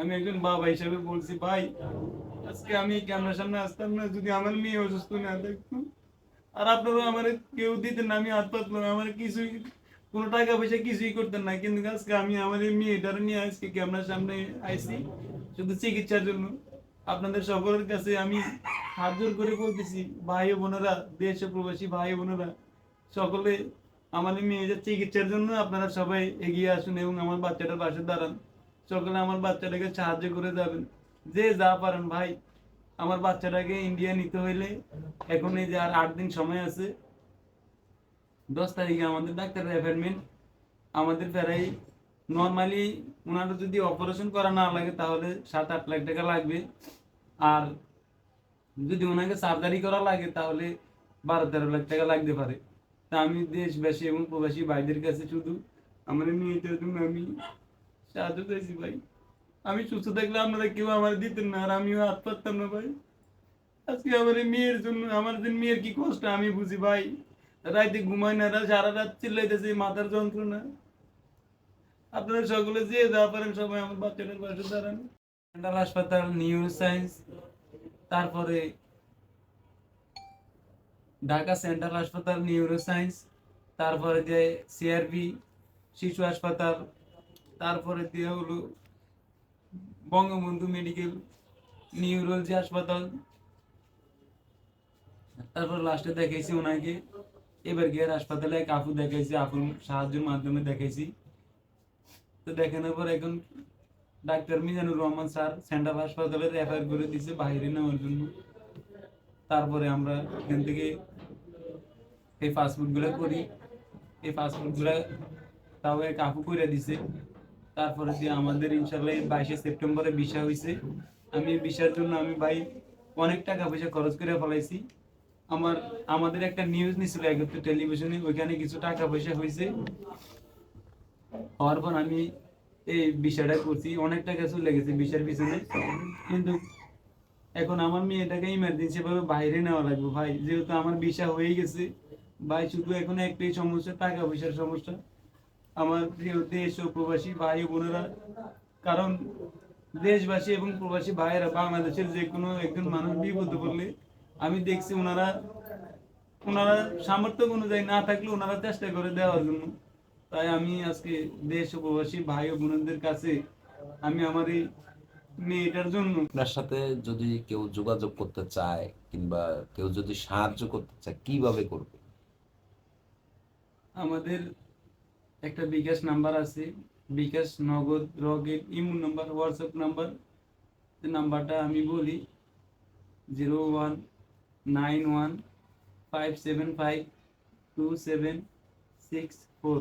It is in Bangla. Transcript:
আমি একজন বাবা হিসেবে বলছি, ভাই, আজকে আমি ক্যামেরার সামনে আসতাম না, যদি আমার মেয়ে অসুস্থ না থাকতো, আর আপনারাও আমার কেউ দিতেন না, আমি হাত পাতলাম, আমার কিছুই, কোনো টাকা পয়সা কিছুই করতেন না, কিন্তু আজকে আমি আমার এই মেয়েটার নিয়ে আজকে ক্যামেরার সামনে আইছি, শুধু চিকিৎসার জন্য। আপনাদের সকলের কাছে আমি হাত জোর করে বলতেছি, ভাই বোনেরা, দেশ প্রবাসী ভাই বোনেরা, সকলে আমার মেয়েদের চিকিৎসার জন্য আপনারা সবাই এগিয়ে আসুন এবং আমার বাচ্চাটার পাশে দাঁড়ান। সকলে আমার বাচ্চাটাকে সাহায্য করে যাবেন। যে যা পারেন ভাই, আমার বাচ্চাটাকে ইন্ডিয়া নিতে হইলে এখন এই যে আর আট দিন সময় আছে, দশ তারিখে আমাদের ডাক্তারের অ্যাপয়েন্টমেন্ট আমাদের প্রায় নর্মালি ওনারা যদি অপারেশন করা না লাগে তাহলে সাত আট লাখ টাকা লাগবে। আর যদি ওনাকে সার্জারি করা লাগে তাহলে বারো তেরো লাখ টাকা লাগতে পারে। তা আমি দেশবাসী এবং প্রবাসী ভাইদের কাছে শুধু আমার মেয়েটার আমি সাহায্য চাইছি ভাই। আমি সুস্থ থাকলে আপনারা কেউ আমার দিতেন না, আর আমিও হাত পারতাম না ভাই। আজকে আমার মেয়ের জন্য, আমার যে মেয়ের কি কষ্ট, আমি বুঝি ভাই। রাইতে ঘুমাই না সারা রাত চিল্লাইতেছে, মাথার যন্ত্রণা। আপনারা সকলে যে যা পারেন সবাই আমার বাচ্চাটার পাশে দাঁড়ান। সেন্ট্রাল হাসপাতাল নিউরো সায়েন্স তারপরে ঢাকা সেন্ট্রাল হাসপাতাল নিউরো সায়েন্স তারপরে যে সিআরবি শিশু হাসপাতাল তারপরে দিয়ে হলো বঙ্গবন্ধু মেডিকেল, নিউরোলজি হাসপাতাল। তারপর লাস্টে দেখাইছি ওনাকে। এবার গিয়ে হাসপাতালে এক আপু দেখাইছি, আপুর সাহায্যের মাধ্যমে দেখাইছি। তো দেখানোর পর এখন doctor Mizanur Rahman sir central হাসপাতালে রেফার করে দিছে বাইরে নেওয়ার জন্য। তারপরে আমরা এখান থেকে এই ফাস্টফুডগুলো করি। এই ফাস্টফুডগুলো তাও এক আপু করে দিছে। তারপরে দিয়ে আমাদের ইনশাল্লাহ বাইশে সেপ্টেম্বরে ভিসা হয়েছে আমি ভিসার জন্য আমি ভাই অনেক টাকা পয়সা খরচ করে ফেলাইছি। আমার, আমাদের একটা নিউজ নিছিল একত্র টেলিভিশনে ওইখানে কিছু টাকা পয়সা হয়েছে হওয়ার পর আমি এই বিষয়টা করছি। অনেক টাকা চলে গেছে বিষয়ের পিছনে। কিন্তু এখন আমার মেয়েটাকে ইমার্জেন্সি ভাবে বাইরে নেওয়া লাগবে ভাই। যেহেতু আমার ভিসা হয়ে গেছে, ভাই শুধু এখন একটাই সমস্যা, টাকা পয়সার সমস্যা। আমার প্রিয় দেশ ও প্রবাসী ভাই বোনেরা কারণ দেশবাসী এবং প্রবাসী ভাইয়েরা বাংলাদেশের যে কোনো একজন মানুষ বিপদে পড়লে আমি দেখছি ওনারা ওনারা সামর্থ্য অনুযায়ী না থাকলে ওনারা চেষ্টা করে দেওয়ার জন্য। তাই আমি আজকে দেশ ও প্রবাসী ভাই ও বোনদের কাছে আমি আমার এই মেয়েটার জন্য আপনার সাথে যদি কেউ যোগাযোগ করতে চায় কিংবা কেউ যদি সাহায্য করতে চায় কীভাবে করবে? আমাদের একটা বিকাশ নাম্বার আছে বিকাশ নগদ রকেট ইমুন নাম্বার হোয়াটসঅ্যাপ নাম্বার নাম্বারটা আমি বলি zero one nine one five seven five two seven six four